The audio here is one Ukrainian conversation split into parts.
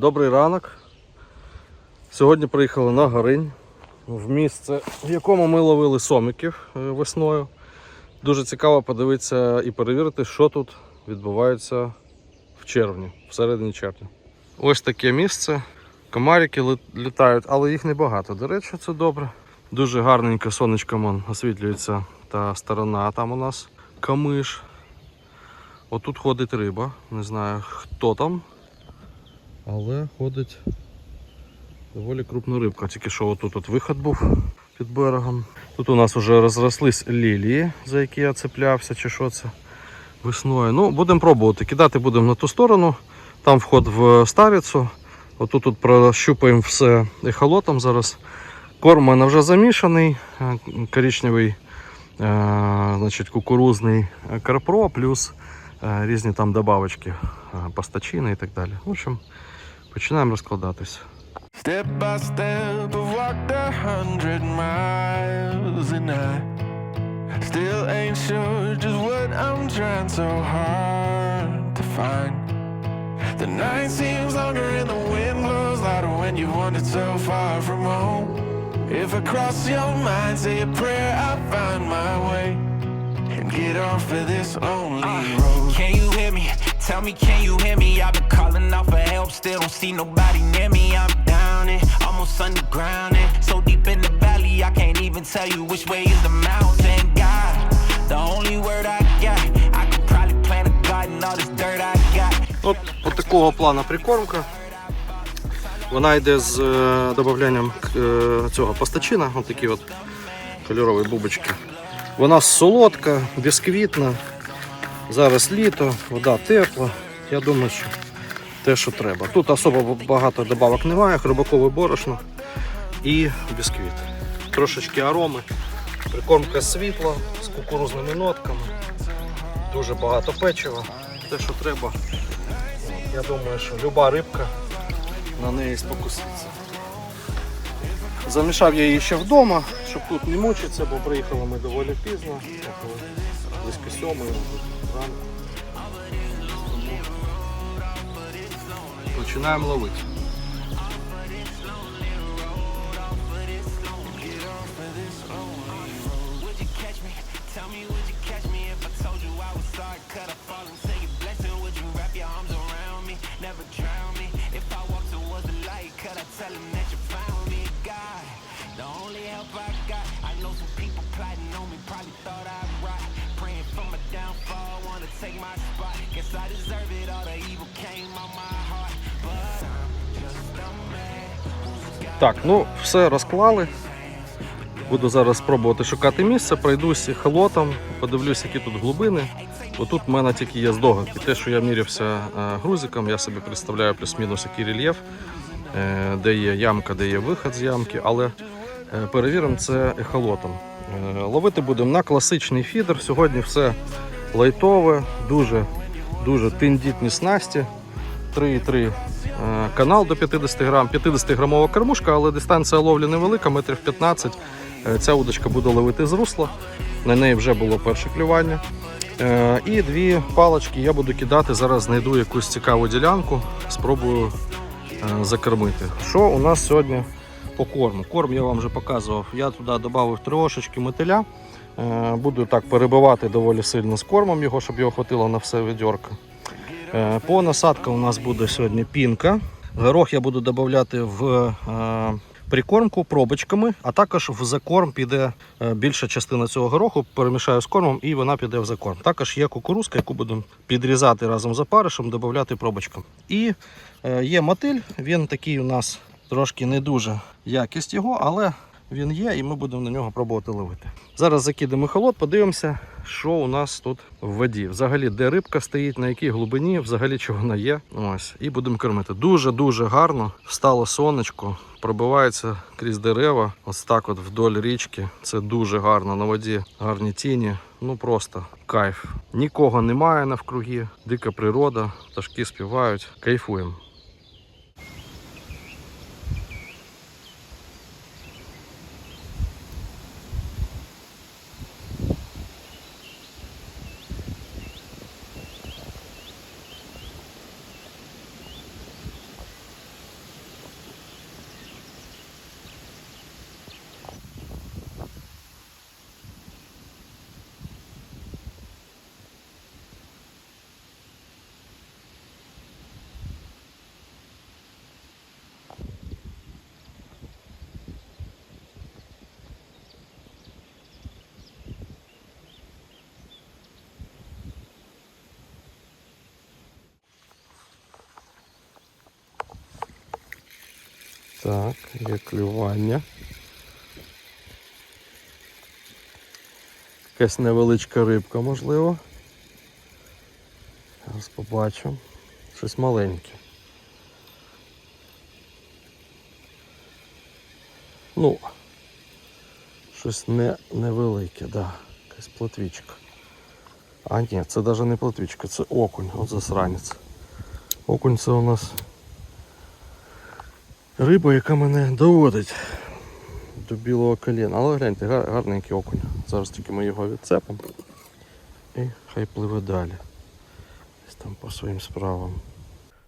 Добрий ранок. Сьогодні приїхали на Горинь в місце, в якому ми ловили сомиків е, весною. Дуже цікаво подивитися і перевірити, що тут відбувається в червні, в середині червня. Ось таке місце. Комарики літають, але їх небагато. До речі, це добре. Дуже гарненько сонечком он освітлюється та сторона. Там у нас камиш. Отут ходить риба. Не знаю хто там. Але ходить доволі крупна рибка. Тільки що отут от виход був під берегом. Тут у нас вже розрослись лілії, за які я цеплявся, чи що це весною. Ну, будемо пробувати. Кидати будемо на ту сторону. Там вход в старицю. Отут тут прощупаємо все ехолотом зараз. Корм у мене вже замішаний, е, коричневий, е, значить, кукурузний карпро, плюс е, різні там добавочки, пастачини і так далі. В общем, починаємо розкладатись. Step by step, I've walked a hundred miles and I still ain't sure just what I'm trying so hard to find. The night seems longer and the wind blows louder when you wandered so far from home. If I cross your mind, say a prayer, I'll find my way and get off of this lonely road. Can you hear me? Tell me, can you hear me? I've been calling out for help, still don't see nobody near me. I'm down and almost underground and so deep in the valley, I can't even tell you which way is the mountain. God, the only word I got, I could probably plant a garden, all this dirt I got. От, от такого плану прикормка. Вона йде з е, додаванням е, цього пастачина, от такі от кольорові бубочки. Вона солодка, бісквітна. Зараз літо, вода тепла. Я думаю, що те, що треба. Тут особо багато добавок немає, хробакове борошно і бісквіт. Трошечки ароми. Прикормка світла з кукурузними нотками. Дуже багато печива. Те, що треба. Я думаю, що люба рибка на неї спокуситься. Замішав я її ще вдома, щоб тут не мучитися, бо приїхали ми доволі пізно, близько сьомої Починаємо ловити. Так, ну все розклали. Буду зараз спробувати шукати місце, пройдусь холотом, подивлюсь, які тут глибини. Отут в мене тільки є здогадки. Те, що я мірявся е, грузиком, я собі представляю плюс-мінус який рельєф, е, де є ямка, де є вихід з ямки, але е, перевіримо це ехолотом. Ловити будемо на класичний фідер. Сьогодні все лайтове, дуже, дуже тендітні снасті. 3,3 е, канал до 50 грам, 50 грамова кормушка, але дистанція ловлі невелика, метрів 15. Е, Ця удочка буде ловити з русла. На неї вже було перше клювання. Е, І дві палочки я буду кидати. Зараз знайду якусь цікаву ділянку, спробую закормити. Що у нас сьогодні по корму? Корм я вам вже показував. Я туди додав трошечки мотиля. Буду так перебивати доволі сильно з кормом його, щоб його хватило на все відьорка. Е, По насадкам у нас буде сьогодні пінка. Горох я буду додавати в е, прикормку пробочками, а також в закорм піде е, більша частина цього гороху, перемішаю з кормом і вона піде в закорм. Також є кукурузка, яку будемо підрізати разом з опаришем, додавати пробочкам. І є мотиль, він такий у нас трошки не дуже якість його, але він є, і ми будемо на нього пробувати ловити. Зараз закидемо холод, подивимося, що у нас тут в воді. Взагалі, де рибка стоїть, на якій глибині, взагалі чи вона є. Ось, і будемо кормити. Дуже-дуже гарно. Встало сонечко, пробивається крізь дерева. Ось так от вдоль річки. Це дуже гарно. На воді гарні тіні. Ну просто кайф. Нікого немає навкруги, дика природа, пташки співають. Кайфуємо. Так, є клювання. Якась невеличка рибка, можливо. Зараз побачимо. Щось маленьке. Ну, щось не, невелике, да. Якась плотвічка. А ні, це навіть не плотвічка, це окунь, от засранець. Окунь це у нас риба, яка мене доводить до білого коліна. Але гляньте, гар- гарненький окунь. Зараз тільки ми його відцепимо. І хай пливе далі. Десь там по своїм справам.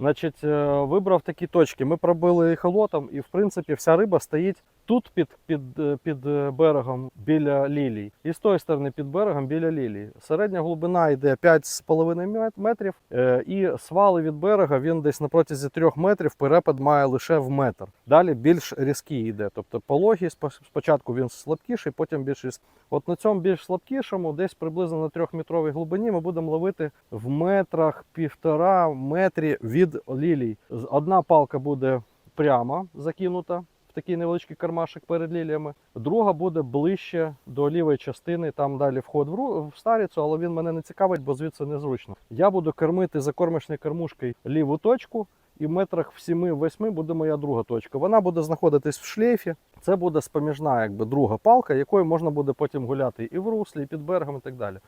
Значить, е, вибрав такі точки. Ми пробили ехолотом, і в принципі вся риба стоїть тут під, під, е, під е, берегом біля лілій. І з тої сторони під берегом біля лілій. Середня глибина йде 5,5 мет- метрів, е, і свали від берега він десь на протязі 3 метрів перепад має лише в метр. Далі більш різкий йде. Тобто пологий спо- спочатку він слабкіший, потім більш різкий. От на цьому більш слабкішому, десь приблизно на 3-метровій глибині, ми будемо ловити в метрах півтора метрі від лілій. Одна палка буде прямо закинута такий невеличкий кармашик перед ліліями. Друга буде ближче до лівої частини, там далі вход в, старіцю, але він мене не цікавить, бо звідси незручно. Я буду кормити за кормочною кормушкою ліву точку. І в метрах в 7-8 буде моя друга точка. Вона буде знаходитись в шлейфі. Це буде споміжна, якби друга палка, якою можна буде потім гуляти і в руслі, і під берегом, і так далі.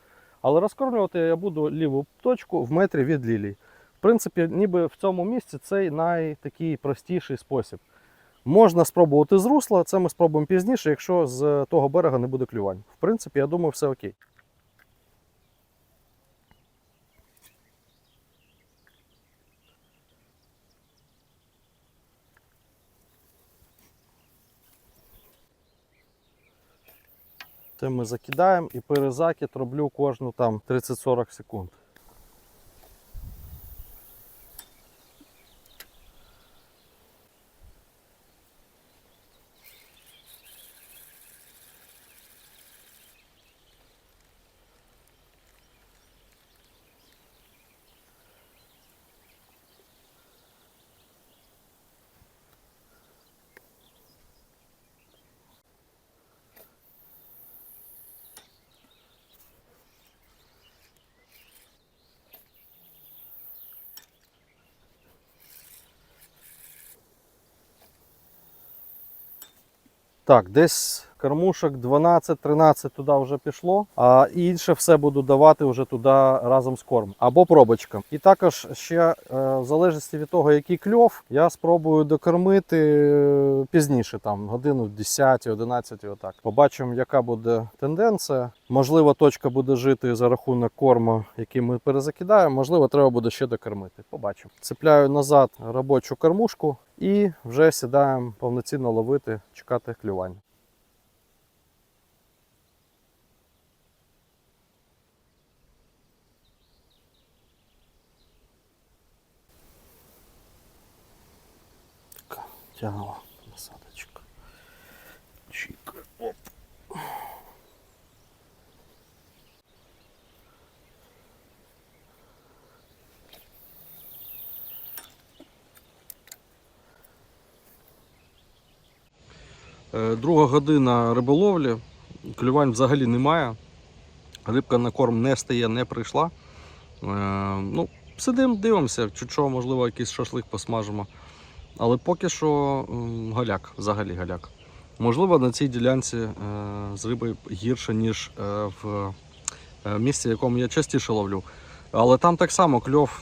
Але розкормлювати я буду ліву точку в метрі від лілій. В принципі, ніби в цьому місці цей найтакий простіший спосіб. Можна спробувати з русла, це ми спробуємо пізніше, якщо з того берега не буде клювань. В принципі, я думаю, все окей. Це ми закидаємо і перезакид роблю кожну там 30-40 секунд. Так, десь кормушок 12-13 туди вже пішло, а інше все буду давати вже туди разом з кормом або пробочка. І також ще е, в залежності від того, який кльов, я спробую докормити е, пізніше, там годину 10-11, отак. Побачимо, яка буде тенденція. Можливо, точка буде жити за рахунок корму, який ми перезакидаємо. Можливо, треба буде ще докормити. Побачимо. Цепляю назад робочу кормушку і вже сідаємо повноцінно ловити, чекати клювання. Тягла насадочка. Чик. Оп. Е, Друга година риболовлі. Клювань взагалі немає. Рибка на корм не стає, не прийшла. Е, ну, сидимо, дивимося, чуть що, можливо, якийсь шашлик посмажимо. Але поки що галяк, взагалі галяк. Можливо, на цій ділянці е, з рибою гірше, ніж е, в е, місці, в якому я частіше ловлю. Але там так само кльов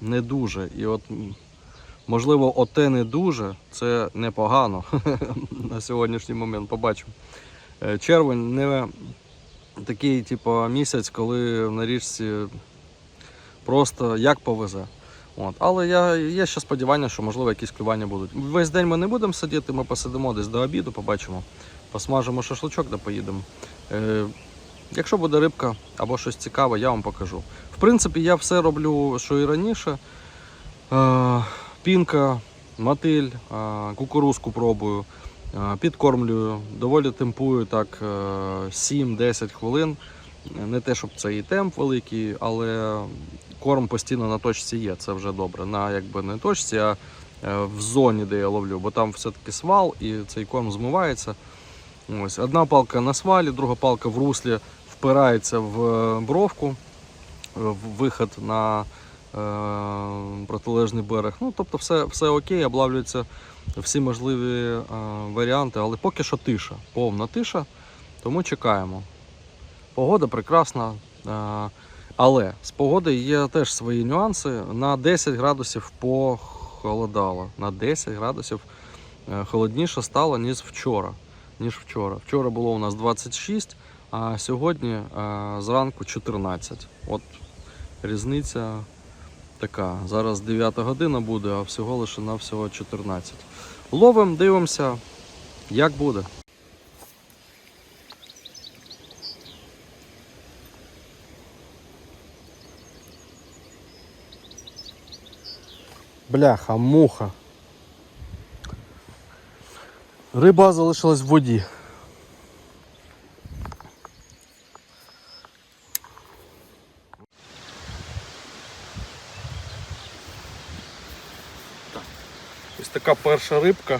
не дуже. І от, можливо, оте не дуже, це непогано на сьогоднішній момент. Побачимо. Червень не такий, типу, місяць, коли на річці просто як повезе. От. Але я, є ще сподівання, що можливо якісь клювання будуть. Весь день ми не будемо сидіти, ми посидимо десь до обіду, побачимо, посмажимо шашличок да поїдемо. Е, якщо буде рибка або щось цікаве, я вам покажу. В принципі, я все роблю, що і раніше. Е, пінка, мотиль, е, кукурузку пробую, е, підкормлюю, доволі темпую так е, 7-10 хвилин. Не те, щоб це і темп великий, але корм постійно на точці є, це вже добре. На якби не точці, а е, в зоні, де я ловлю, бо там все-таки свал і цей корм змивається. Ось. Одна палка на свалі, друга палка в руслі впирається в е, бровку, е, в вихід на е, протилежний берег. Ну, тобто все, все окей, облавлюються всі можливі е, варіанти, але поки що тиша, повна тиша, тому чекаємо. Погода прекрасна, е, але з погоди є теж свої нюанси. На 10 градусів похолодало. На 10 градусів е, холодніше стало, ніж вчора. Ніж вчора. Вчора було у нас 26, а сьогодні е, зранку 14. От різниця така. Зараз 9 година буде, а всього лише на всього 14. Ловимо, дивимося, як буде. Бляха, муха. Риба залишилась в воді. Ось така перша рибка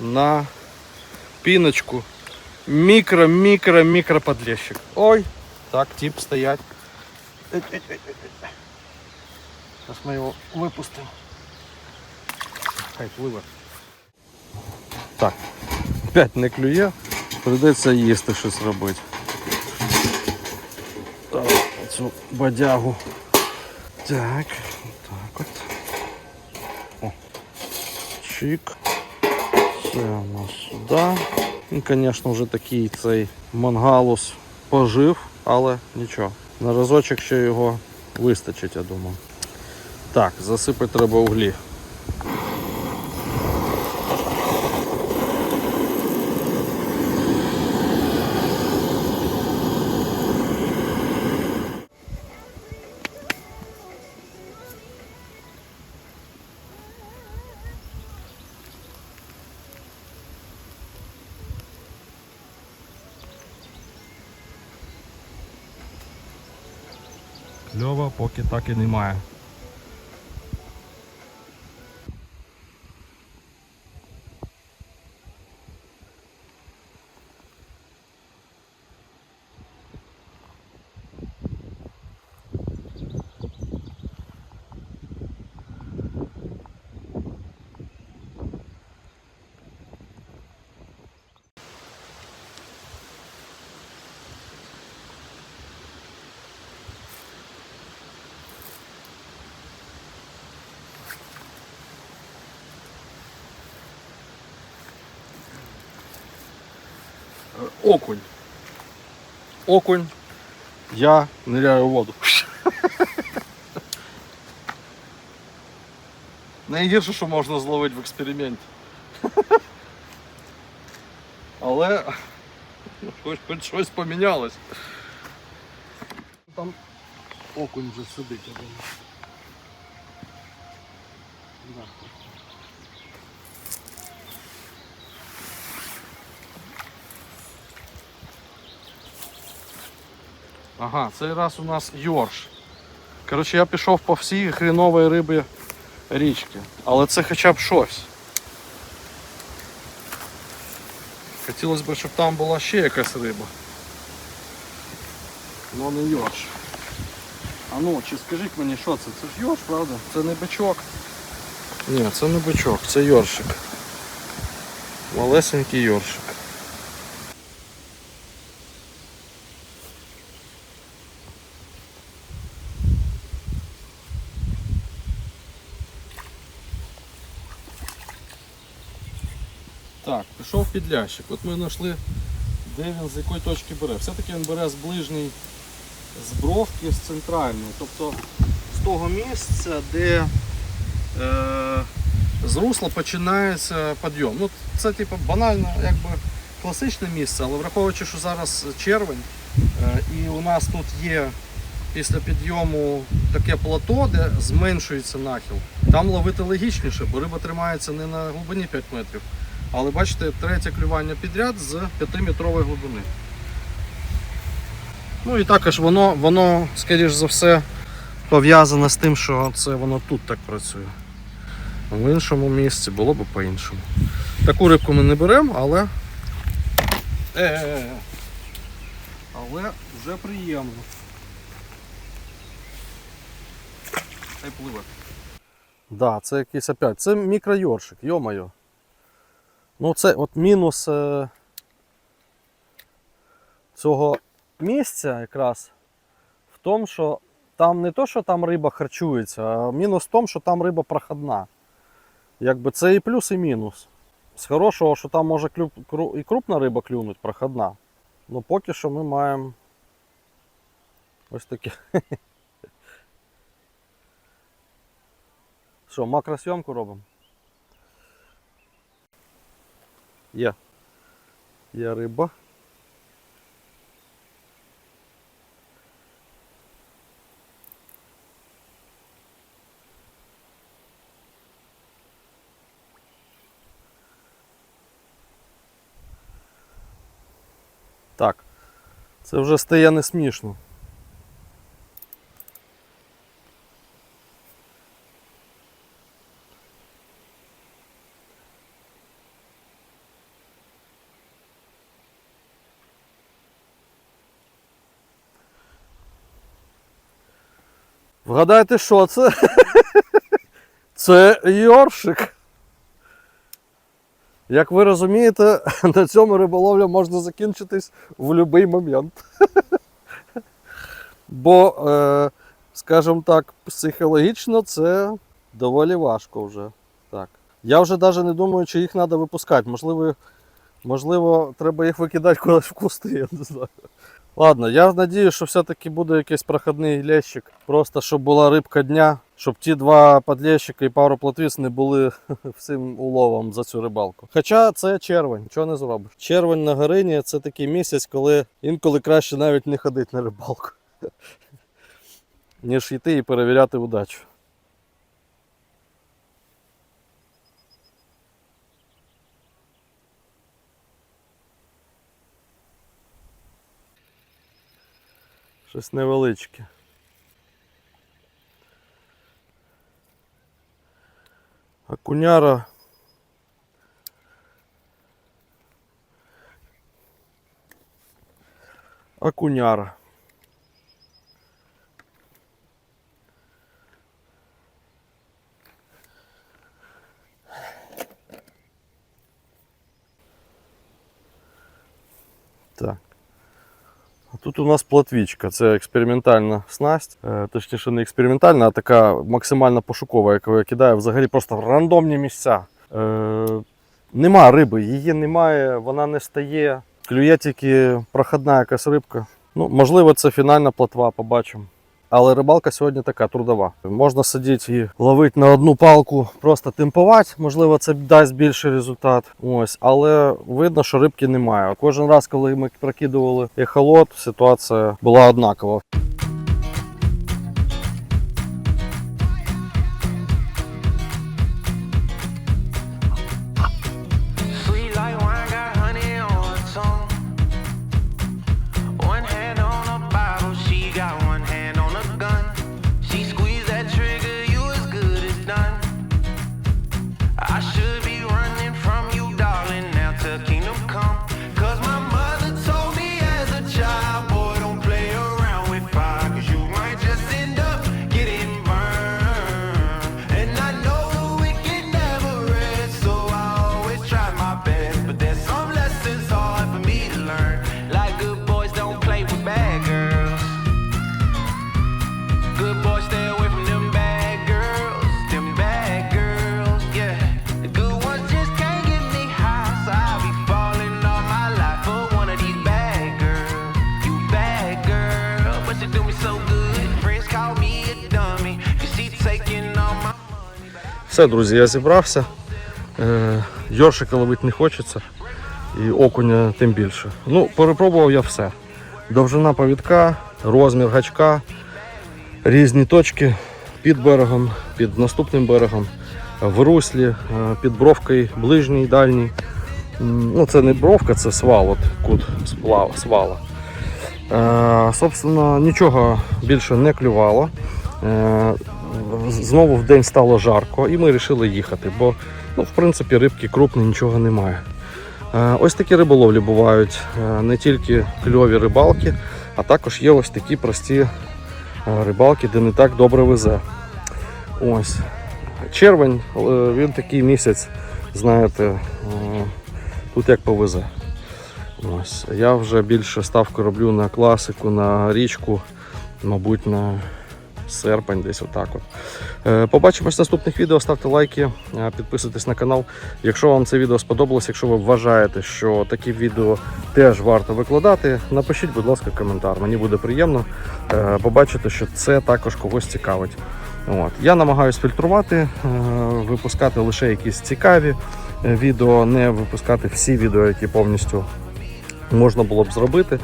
на піночку. Мікро, мікро, мікро подлещик. Ой, так, тип стоять. Зараз ми його випустимо. Хай пливе. Так, опять не клює, прийдеться їсти щось робити. Так, цю бадягу. Так, так от. О. Чик. Це у нас сюди. Він, звісно, вже такий цей мангалус пожив, але нічого. На разочок ще його вистачить, я думаю. Так, засипати треба углі. Кльова поки так і немає. Окунь. Окунь. Я ныряю в воду. Найгірше, що можна зловити в експерименті. Але хоч, хоч щось помінялось. Там окунь вже сидить, Ага, цей раз у нас Йорш. Коротше, я пішов по всій хріновій рибі річки. Але це хоча б щось. Хотілося б, щоб там була ще якась риба. Ну не Йорш. А ну, чи скажіть мені, що це? Це ж Йорш, правда? Це не бичок. Ні, це не бичок, це Йоршик. Малесенький Йоршик. Так, пішов підлящик. От ми знайшли, де він з якої точки бере. Все-таки він бере з ближньої, з бровки, з центральної. Тобто з того місця, де е, з русла починається підйом. Ну, це типу, банально, якби класичне місце, але враховуючи, що зараз червень, е, і у нас тут є після підйому таке плато, де зменшується нахил. Там ловити логічніше, бо риба тримається не на глибині 5 метрів. Але бачите, третє клювання підряд з 5-метрової глибини. Ну і також воно, воно, скоріш за все, пов'язане з тим, що це воно тут так працює. в іншому місці було б по-іншому. Таку рибку ми не беремо, але. Е-е-е. Але вже приємно. Хай пливе. Да, це якийсь опять. Це мікройоршик, йо-моє. Ну це от мінус е, цього місця якраз в тому, що там не то, що там риба харчується, а мінус в тому, що там риба проходна. Якби це і плюс, і мінус. З хорошого, що там може клю... і крупна риба клюнуть, проходна. Ну поки що ми маємо ось таке. Що, макросйомку робимо? Є. Є риба. Так. Це вже стає не смішно. Вгадайте, що це? Це йоршик. Як ви розумієте, на цьому риболовля можна закінчитись в будь-який момент. Бо, е, скажімо так, психологічно це доволі важко вже. Так. Я вже навіть не думаю, чи їх треба випускати. Можливо, можливо, треба їх викидати кудись в кусти, я не знаю. Ладно, я надію, що все-таки буде якийсь проходний лещик. Просто щоб була рибка дня, щоб ті два подлещика і пару плотвіц не були всім уловом за цю рибалку. Хоча це червень, чого не зробиш. Червень на горині це такий місяць, коли інколи краще навіть не ходити на рибалку, ніж йти і перевіряти удачу. Щось невеличке. Окуняра. Окуняра. Так. Тут у нас платвічка, це експериментальна снасть. Е, Точніше, не експериментальна, а така максимально пошукова, яку я кидаю взагалі просто в рандомні місця. Е, нема риби, її немає, вона не стає. Клює тільки проходна якась рибка. Ну, можливо, це фінальна платва, побачимо. Але рибалка сьогодні така трудова. Можна сидіти і ловити на одну палку, просто темпувати. Можливо, це дасть більший результат. Ось, але видно, що рибки немає. Кожен раз, коли ми прокидували ехолот, ситуація була однакова. Все, друзі, я зібрався. Е, Йоршика ловити не хочеться. І окуня тим більше. Ну, перепробував я все. Довжина повідка, розмір гачка, різні точки під берегом, під наступним берегом, в руслі, е, під бровкою ближній, дальній. Ну, це не бровка, це свал, от кут свала. Е, собственно, нічого більше не клювало. Е, знову в день стало жарко, і ми вирішили їхати, бо ну, в принципі рибки крупні, нічого немає. Е, Ось такі риболовлі бувають е, не тільки кльові рибалки, а також є ось такі прості е, рибалки, де не так добре везе. Ось. Червень, він такий місяць, знаєте, тут як повезе. Ось. Я вже більше ставку роблю на класику, на річку, мабуть, на серпень, десь отак. От. Е, Побачимось в наступних відео. Ставте лайки, е, підписуйтесь на канал. Якщо вам це відео сподобалось, якщо ви вважаєте, що такі відео теж варто викладати, напишіть, будь ласка, коментар. Мені буде приємно е, побачити, що це також когось цікавить. От. Я намагаюся фільтрувати, випускати лише якісь цікаві відео, не випускати всі відео, які повністю можна було б зробити.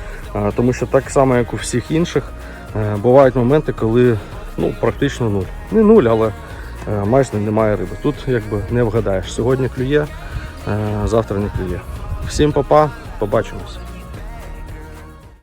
Тому що так само, як у всіх інших, бувають моменти, коли ну, практично нуль. Не нуль, але е, майже немає риби. Тут якби не вгадаєш. Сьогодні клює, е, завтра не клює. Всім па-па, побачимось.